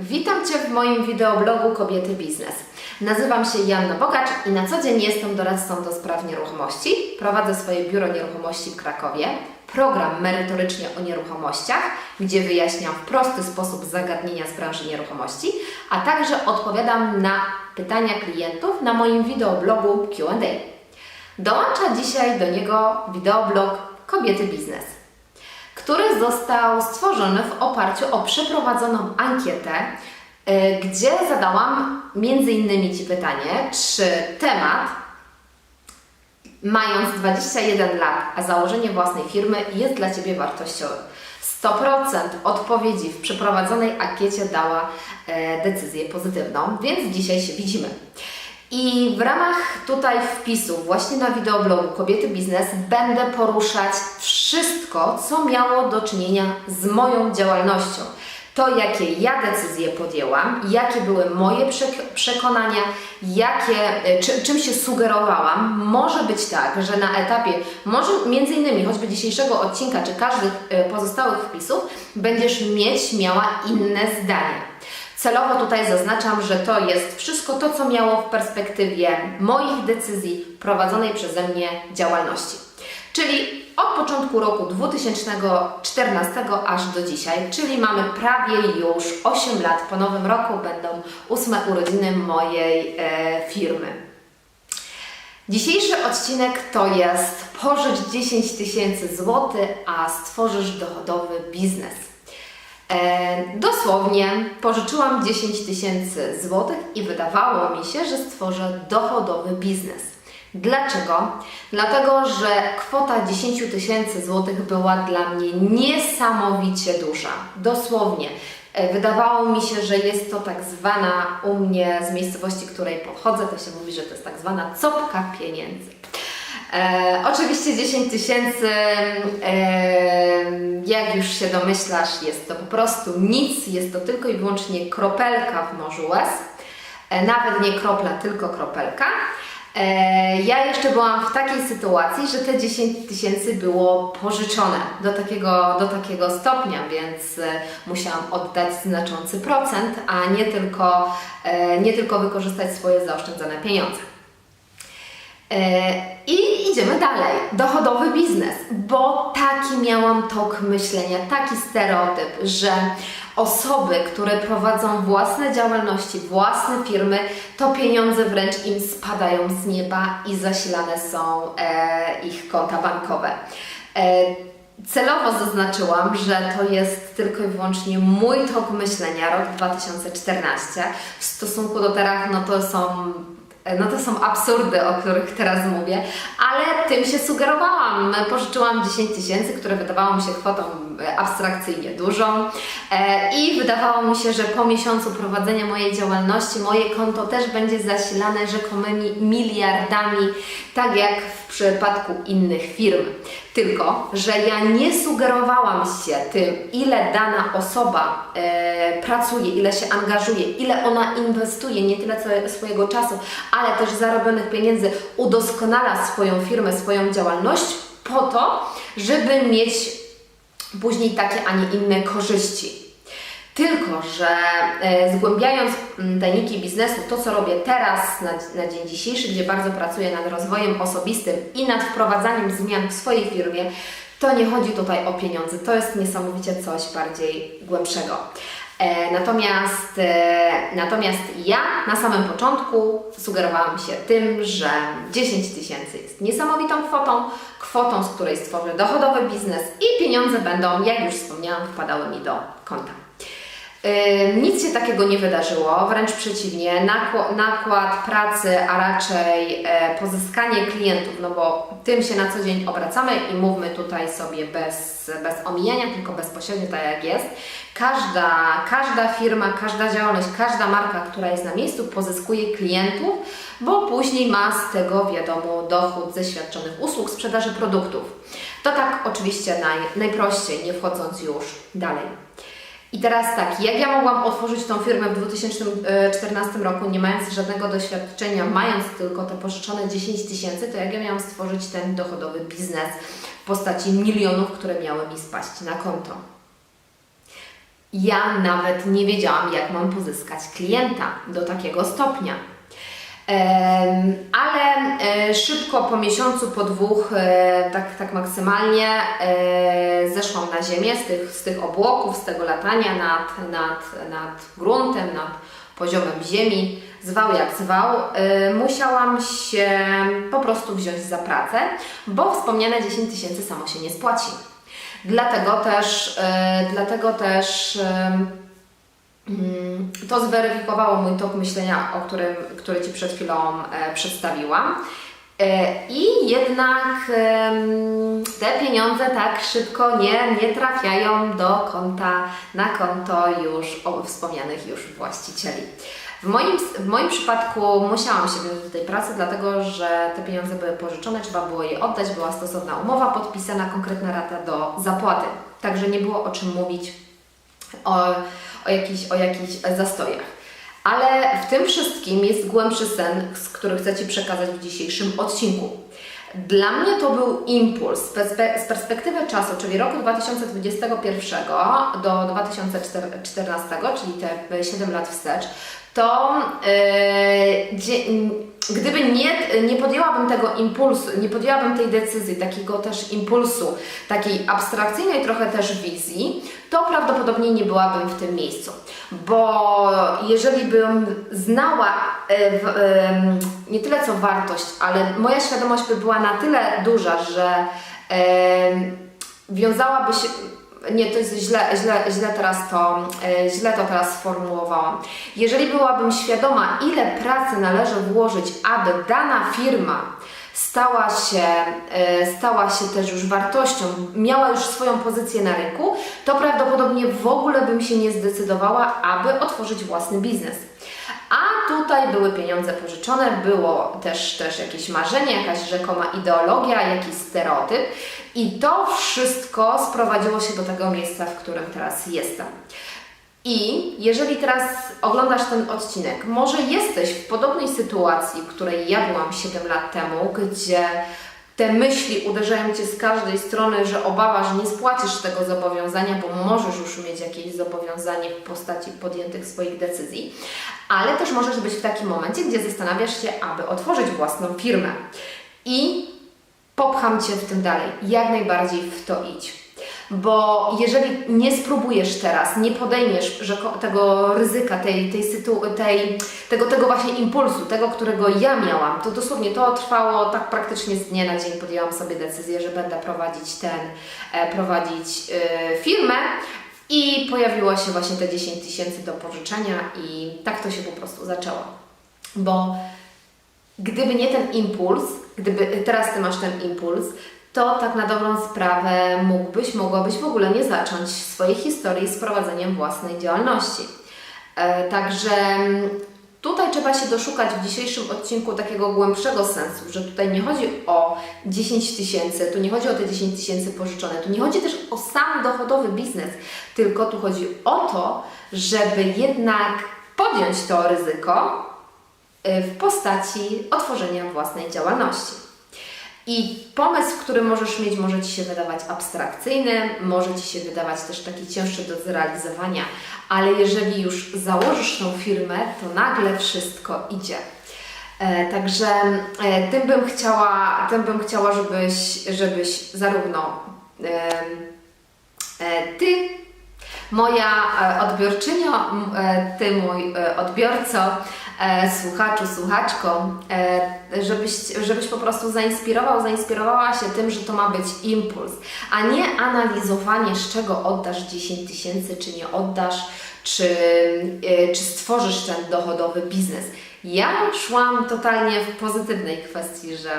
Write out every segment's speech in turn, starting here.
Witam Cię w moim wideoblogu Kobiety Biznes. Nazywam się Janna Bogacz i na co dzień jestem doradcą do spraw nieruchomości. Prowadzę swoje biuro nieruchomości w Krakowie, program merytorycznie o nieruchomościach, gdzie wyjaśniam w prosty sposób zagadnienia z branży nieruchomości, a także odpowiadam na pytania klientów na moim wideoblogu Q&A. Dołącza dzisiaj do niego wideoblog Kobiety Biznes który został stworzony w oparciu o przeprowadzoną ankietę, y, gdzie zadałam między innymi Ci pytanie, czy temat, mając 21 lat, a założenie własnej firmy jest dla Ciebie wartościowy. 100% odpowiedzi w przeprowadzonej ankiecie dała e, decyzję pozytywną, więc dzisiaj się widzimy. I w ramach tutaj wpisów właśnie na wideoblogu Kobiety Biznes będę poruszać wszystko, co miało do czynienia z moją działalnością. To, jakie ja decyzje podjęłam, jakie były moje przek- przekonania, jakie, e, czy, czym się sugerowałam. Może być tak, że na etapie, może między innymi choćby dzisiejszego odcinka, czy każdych e, pozostałych wpisów, będziesz mieć, miała inne zdanie. Celowo tutaj zaznaczam, że to jest wszystko to, co miało w perspektywie moich decyzji prowadzonej przeze mnie działalności. Czyli od początku roku 2014 aż do dzisiaj, czyli mamy prawie już 8 lat. Po nowym roku będą ósme urodziny mojej e, firmy. Dzisiejszy odcinek to jest pożycz 10 tysięcy złotych, a stworzysz dochodowy biznes. Dosłownie pożyczyłam 10 tysięcy złotych i wydawało mi się, że stworzę dochodowy biznes. Dlaczego? Dlatego, że kwota 10 tysięcy złotych była dla mnie niesamowicie duża. Dosłownie. E, Wydawało mi się, że jest to tak zwana u mnie z miejscowości, której pochodzę, to się mówi, że to jest tak zwana copka pieniędzy. E, oczywiście 10 tysięcy, e, jak już się domyślasz, jest to po prostu nic, jest to tylko i wyłącznie kropelka w morzu łez. E, nawet nie kropla, tylko kropelka. E, ja jeszcze byłam w takiej sytuacji, że te 10 tysięcy było pożyczone do takiego, do takiego stopnia, więc e, musiałam oddać znaczący procent, a nie tylko, e, nie tylko wykorzystać swoje zaoszczędzone pieniądze. E, I idziemy dalej. Dochodowy biznes, bo taki miałam tok myślenia, taki stereotyp, że osoby, które prowadzą własne działalności, własne firmy, to pieniądze wręcz im spadają z nieba i zasilane są e, ich konta bankowe. E, Celowo zaznaczyłam, że to jest tylko i wyłącznie mój tok myślenia, rok 2014. W stosunku do teraz, no to są no to są absurdy, o których teraz mówię, ale tym się sugerowałam. Pożyczyłam 10 tysięcy, które wydawało mi się kwotą e, abstrakcyjnie dużą e, i wydawało mi się, że po miesiącu prowadzenia mojej działalności moje konto też będzie zasilane rzekomymi miliardami, tak jak w przypadku innych firm. Tylko, że ja nie sugerowałam się tym, ile dana osoba e, pracuje, ile się angażuje, ile ona inwestuje, nie tyle co swojego czasu, ale też zarobionych pieniędzy, udoskonala swoją firmę, swoją działalność po to, żeby mieć później takie, a nie inne korzyści. Tylko, że e, zgłębiając tajniki biznesu, to co robię teraz na, na dzień dzisiejszy, gdzie bardzo pracuję nad rozwojem osobistym i nad wprowadzaniem zmian w swojej firmie, to nie chodzi tutaj o pieniądze. To jest niesamowicie coś bardziej głębszego. E, natomiast, e, natomiast ja na samym początku sugerowałam się tym, że 10 tysięcy jest niesamowitą kwotą, kwotą, z której stworzę dochodowy biznes i pieniądze będą, jak już wspomniałam, wpadały mi do konta. Nic się takiego nie wydarzyło, wręcz przeciwnie, nakł- nakład pracy, a raczej e, pozyskanie klientów, no bo tym się na co dzień obracamy i mówmy tutaj sobie bez, bez omijania, tylko bezpośrednio tak jak jest. Każda, każda firma, każda działalność, każda marka, która jest na miejscu, pozyskuje klientów, bo później ma z tego, wiadomo, dochód ze świadczonych usług, sprzedaży produktów. To tak oczywiście naj, najprościej, nie wchodząc już dalej. I teraz tak, jak ja mogłam otworzyć tą firmę w 2014 roku, nie mając żadnego doświadczenia, mając tylko te pożyczone 10 tysięcy, to jak ja miałam stworzyć ten dochodowy biznes w postaci milionów, które miały mi spaść na konto? Ja nawet nie wiedziałam, jak mam pozyskać klienta do takiego stopnia. Ale e, szybko po miesiącu, po dwóch, e, tak, tak maksymalnie, e, zeszłam na ziemię z tych, z tych obłoków, z tego latania nad, nad, nad gruntem, nad poziomem ziemi. Zwał jak zwał, musiałam się po prostu wziąć za pracę, bo wspomniane 10 tysięcy samo się nie spłaci. Dlatego też, dlatego też To zweryfikowało mój tok myślenia, o którym, który Ci przed chwilą e, przedstawiłam. E, I jednak em, te pieniądze tak szybko nie, nie trafiają do konta, na konto już wspomnianych już właścicieli. W moim, w moim przypadku musiałam się wziąć do tej pracy, dlatego że te pieniądze były pożyczone, trzeba było je oddać, była stosowna umowa podpisana, konkretna rata do zapłaty. Także nie było o czym mówić o, o, jakichś, o jakichś zastojach. Ale w tym wszystkim jest głębszy sen, który chcę Ci przekazać w dzisiejszym odcinku. Dla mnie to był impuls z perspe- z perspektywy czasu, czyli roku 2021 do 2014, czyli te 7 lat wstecz, to yy, gdyby nie, nie podjęłabym tego impulsu, nie podjęłabym tej decyzji, takiego też impulsu, takiej abstrakcyjnej trochę też wizji, to prawdopodobnie nie byłabym w tym miejscu. Bo jeżeli bym znała e, em, nie tyle co wartość, ale moja świadomość by była na tyle duża, że wiązałaby się. Nie, to jest źle, źle, źle, teraz to, e, źle to teraz sformułowałam. Jeżeli byłabym świadoma, ile pracy należy włożyć, aby dana firma stała się, e, stała się też już wartością, miała już swoją pozycję na rynku, to prawdopodobnie w ogóle bym się nie zdecydowała, aby otworzyć własny biznes. A tutaj były pieniądze pożyczone, było też, też jakieś marzenie, jakaś rzekoma ideologia, jakiś stereotyp i to wszystko sprowadziło się do tego miejsca, w którym teraz jestem. I jeżeli teraz oglądasz ten odcinek, może jesteś w podobnej sytuacji, w której ja byłam 7 lat temu, gdzie te myśli uderzają Cię z każdej strony, że obawa, że nie spłacisz tego zobowiązania, bo możesz już mieć jakieś zobowiązanie w postaci podjętych swoich decyzji, ale też możesz być w takim momencie, gdzie zastanawiasz się, aby otworzyć własną firmę. I popcham Cię w tym dalej. Jak najbardziej w to idź. Bo jeżeli nie spróbujesz teraz, nie podejmiesz tego ryzyka, tej, tej tej, tego, tego właśnie impulsu, tego, którego ja miałam, to dosłownie to trwało tak praktycznie z dnia na dzień. Podjęłam sobie decyzję, że będę prowadzić ten, e, prowadzić e, firmę. I pojawiło się właśnie te 10 tysięcy do pożyczenia i tak to się po prostu zaczęło. Bo gdyby nie ten impuls, gdyby teraz Ty masz ten impuls, to tak na dobrą sprawę mógłbyś, mogłabyś w ogóle nie zacząć swojej historii z prowadzeniem własnej działalności. E, także mm, tutaj trzeba się doszukać w dzisiejszym odcinku takiego głębszego sensu, że tutaj nie chodzi o 10 tysięcy, tu nie chodzi o te 10 tysięcy pożyczone, tu nie chodzi też o sam dochodowy biznes, tylko tu chodzi o to, żeby jednak podjąć to ryzyko, w postaci otworzenia własnej działalności. I pomysł, który możesz mieć, może Ci się wydawać abstrakcyjny, może Ci się wydawać też taki cięższy do zrealizowania, ale jeżeli już założysz tą firmę, to nagle wszystko idzie. E, także e, tym bym chciała, tym bym chciała żebyś, żebyś zarówno e, e, Ty, moja e, odbiorczynio, e, Ty mój e, odbiorco, słuchaczu, słuchaczko, e, żebyś, żebyś po prostu zainspirował, zainspirowała się tym, że to ma być impuls, a nie analizowanie, z czego oddasz 10 tysięcy, czy nie oddasz, czy, e, czy stworzysz ten dochodowy biznes. Ja szłam totalnie w pozytywnej kwestii, że,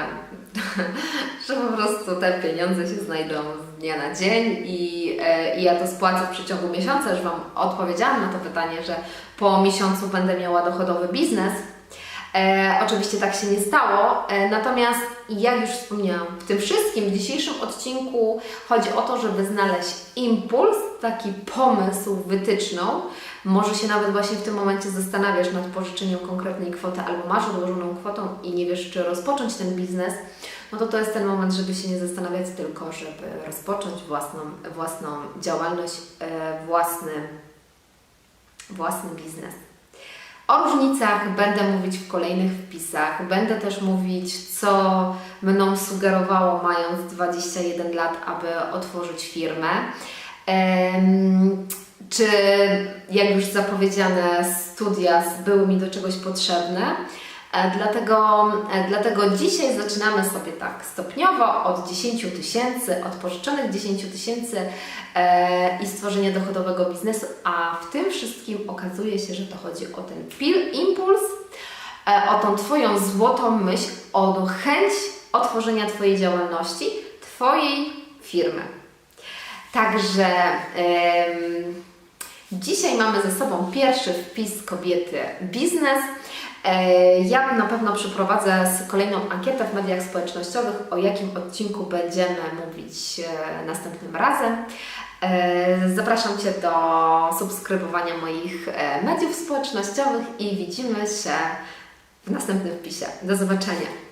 że po prostu te pieniądze się znajdą dnia na dzień i, e, i ja to spłacę w przeciągu miesiąca. Już Wam odpowiedziałam na to pytanie, że po miesiącu będę miała dochodowy biznes. E, oczywiście tak się nie stało, e, natomiast jak już wspomniałam, w tym wszystkim w dzisiejszym odcinku chodzi o to, żeby znaleźć impuls, taki pomysł, wytyczną. Może się nawet właśnie w tym momencie zastanawiasz nad pożyczeniem konkretnej kwoty albo masz odłożoną kwotą i nie wiesz, czy rozpocząć ten biznes, no to to jest ten moment, żeby się nie zastanawiać, tylko żeby rozpocząć własną, własną działalność, e, własny własny biznes. O różnicach będę mówić w kolejnych wpisach. Będę też mówić, co mną sugerowało, mając 21 lat, aby otworzyć firmę. Czy, jak już zapowiedziane, studia były mi do czegoś potrzebne. E, Dlatego, e, dlatego dzisiaj zaczynamy sobie tak stopniowo od 10 tysięcy, od pożyczonych 10 tysięcy e, i stworzenia dochodowego biznesu, a w tym wszystkim okazuje się, że to chodzi o ten pil, impuls, o tą Twoją złotą myśl, o tą chęć otworzenia Twojej działalności, Twojej firmy. Także dzisiaj mamy ze sobą pierwszy wpis kobiety biznes. E, Ja na pewno przeprowadzę kolejną ankietę w mediach społecznościowych, o jakim odcinku będziemy mówić e, następnym razem. E, Zapraszam Cię do subskrybowania moich mediów społecznościowych i widzimy się w następnym wpisie. Do zobaczenia.